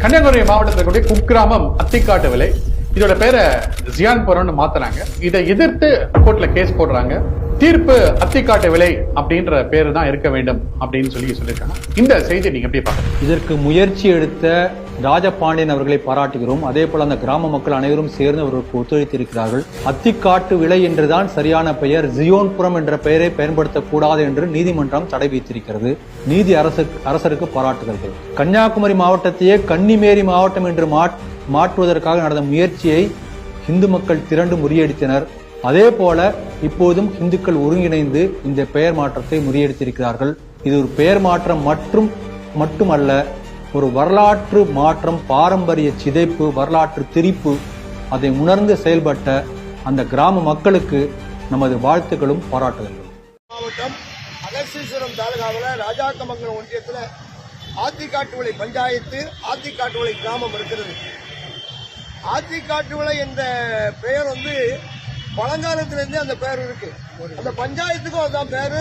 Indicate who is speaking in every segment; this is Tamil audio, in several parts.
Speaker 1: கன்னியாகுமரி மாவட்டத்தில் கூடிய குக்கிராமம் அத்திக்காட்டு விலை. இதோட பேரை ஜியான்புரம்னு மாத்துறாங்க. இதை எதிர்த்து கோர்ட்ல கேஸ் போடுறாங்க. தீர்ப்பு அத்திக்காட்டு விலை அப்படின்ற பேரு தான் இருக்க வேண்டும் அப்படின்னு சொல்லி சொல்லியிருக்காங்க. இந்த செய்தி நீங்க எப்படி பாக்குறீங்க
Speaker 2: இதற்கு முயற்சி எடுத்த ராஜபாண்டியன் அவர்களை பாராட்டுகிறோம். அதே போல அந்த கிராம மக்கள் அனைவரும் சேர்ந்து அவர்களுக்கு ஒத்துழைத்திருக்கிறார்கள். அத்திக்காட்டு விலை என்றுதான் சரியான பெயர். ஜியோன்புரம் என்ற பெயரை பயன்படுத்தக்கூடாது என்று நீதிமன்றம் தடை வைத்திருக்கிறது நீதி அரசு அரசருக்கு பாராட்டுகிறது கன்னியாகுமரி மாவட்டத்தையே கன்னிமேரி மாவட்டம் என்று மாற்- மாற்றுவதற்காக நடந்த முயற்சியை இந்து மக்கள் திரண்டு முறியடித்தனர். அதே போல இப்போதும் இந்துக்கள் ஒருங்கிணைந்து இந்த பெயர் மாற்றத்தை முறியடித்திருக்கிறார்கள். இது ஒரு பெயர் மாற்றம் மற்றும் மட்டுமல்ல ஒரு வரலாற்று மாற்றம் பாரம்பரிய சிதைப்பு வரலாற்று திரிப்பு அதை உணர்ந்து செயல்பட்ட அந்த கிராம மக்களுக்கு நமது வாழ்த்துக்களும் பாராட்டுகளும்
Speaker 3: மாவட்டம் அகஸ்தீஸ்வரம் தாலுகாவில் ராஜாக்கமங்கலம் ஒன்றியத்தில் ஆத்திக்காட்டுவளை பஞ்சாயத்து ஆத்திக்காட்டுவளை கிராமம் இருக்கிறது. ஆத்திக்காட்டுவளை என்ற பெயர் வந்து பழங்காலத்திலிருந்தே அந்த பெயர் இருக்கு. அந்த பஞ்சாயத்துக்கும் அதான் பேரு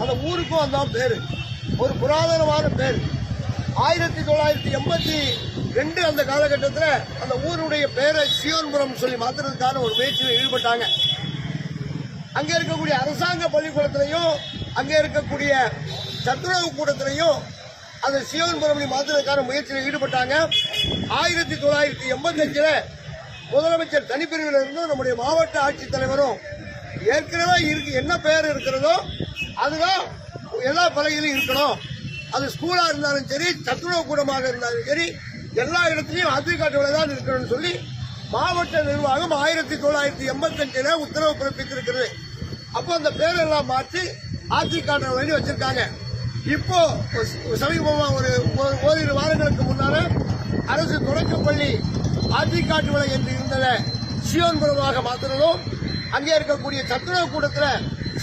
Speaker 3: அந்த ஊருக்கும் அதான் பேரு ஒரு புராதனமான பேர் ஆயிரத்தி தொள்ளாயிரத்தி எண்பத்தி ரெண்டு அந்த காலகட்டத்தில் அந்த ஊருடைய பெயரை சியோன்புரம் சொல்லி மாத்துறதுக்கான ஒரு முயற்சியில் ஈடுபட்டாங்க. அங்கே இருக்கக்கூடிய அரசாங்க பள்ளிக்கூடத்திலையும் அங்கே இருக்கக்கூடிய சத்துணவு கூடத்திலையும் அந்த சியோன்புரம் மாற்றுறதுக்கான முயற்சியில் ஈடுபட்டாங்க. ஆயிரத்தி தொள்ளாயிரத்தி எண்பத்தஞ்சில் முதலமைச்சர் தனிப்பிரிவில் இருந்து நம்முடைய மாவட்ட ஆட்சித்தலைவரும் ஏற்கனவே இருக்கு என்ன பெயர் இருக்கிறதோ அதுதான் எல்லா பலகையிலும் இருக்கணும். அது ஸ்கூலா இருந்தாலும் சரி சத்துணவு கூடமாக இருந்தாலும் சரி எல்லா இடத்துலையும் அதிகாட்டுகளை தான் இருக்கணும்னு சொல்லி மாவட்ட நிர்வாகம் ஆயிரத்தி தொள்ளாயிரத்தி எண்பத்தஞ்சில் உத்தரவு பிறப்பித்திருக்கிறது. அப்போ அந்த பேரெல்லாம் மாற்றி ஆட்சிக்காட்டுற வழி வச்சிருக்காங்க. இப்போ ஒரு சமீபமா ஒரு ஓரிரு வாரங்களுக்கு முன்னால அரசு தொடக்கப்பள்ளி ஆத்திக்காட்டு விலை என்று இருந்ததை சியோன்புரமாக மாற்றுறதும் அங்கே இருக்கக்கூடிய சத்துணவு கூடத்துல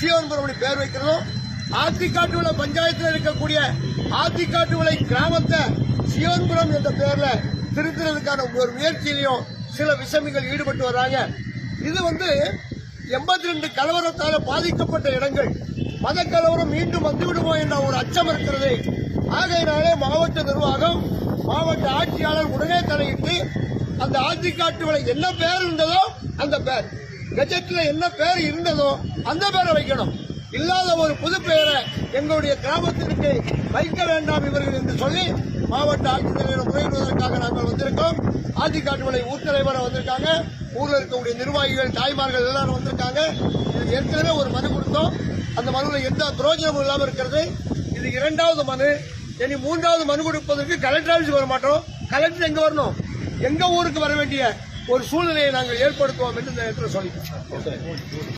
Speaker 3: சியோன்புரம் பேர் வைக்கிறதும் ஆத்திக்காட்டுவிளை பஞ்சாயத்தில் இருக்கக்கூடிய ஆத்திக்காட்டுவிளை கிராமத்தை சிவன்புரம் என்ற பெயர்ல திருத்துறதுக்கான ஒரு முயற்சியிலையும் சில விஷமிகள் ஈடுபட்டு வர்றாங்க இது வந்து எண்பத்தி ரெண்டு கலவரத்தால பாதிக்கப்பட்ட இடங்கள். மத கலவரம் மீண்டும் வந்துவிடுமோ என்ற ஒரு அச்சம் இருக்கிறது. ஆகையினாலே மாவட்ட நிர்வாகம் மாவட்ட ஆட்சியாளர் உடனே தலையிட்டு அந்த ஆட்சிக்காட்டு என்ன பெயர் இருந்ததோ அந்த பேர். கஜெட்ல என்ன பெயர் இருந்ததோ அந்த பேரை வைக்கணும். இல்லாத ஒரு புது பெயரை எங்களுடைய கிராமத்திற்கு வைக்க வேண்டாம் இவர்கள் என்று சொல்லி மாவட்ட ஆட்சித்தலைவரை முறையிடுவதற்காக நாங்கள் வந்திருக்கோம். ஆதிக்காட்டுமலை விலை ஊர் தலைவரை வந்திருக்காங்க. ஊரில் இருக்கக்கூடிய நிர்வாகிகள் தாய்மார்கள் எல்லாரும் வந்திருக்காங்க. இது ஏற்கனவே ஒரு மனு கொடுத்தோம். அந்த மனுவில் எந்த பிரயோஜனமும் இல்லாமல் இருக்கிறது. இது இரண்டாவது மனு. இனி மூன்றாவது மனு கொடுப்பதற்கு கலெக்டர் ஆஃபீஸ் வர மாட்டோம். கலெக்டர் எங்க வரணும்? எங்க ஊருக்கு வர வேண்டிய ஒரு சூழ்நிலையை நாங்கள் ஏற்படுத்துவோம் என்று இந்த இடத்துல சொல்லிக்கிறோம்.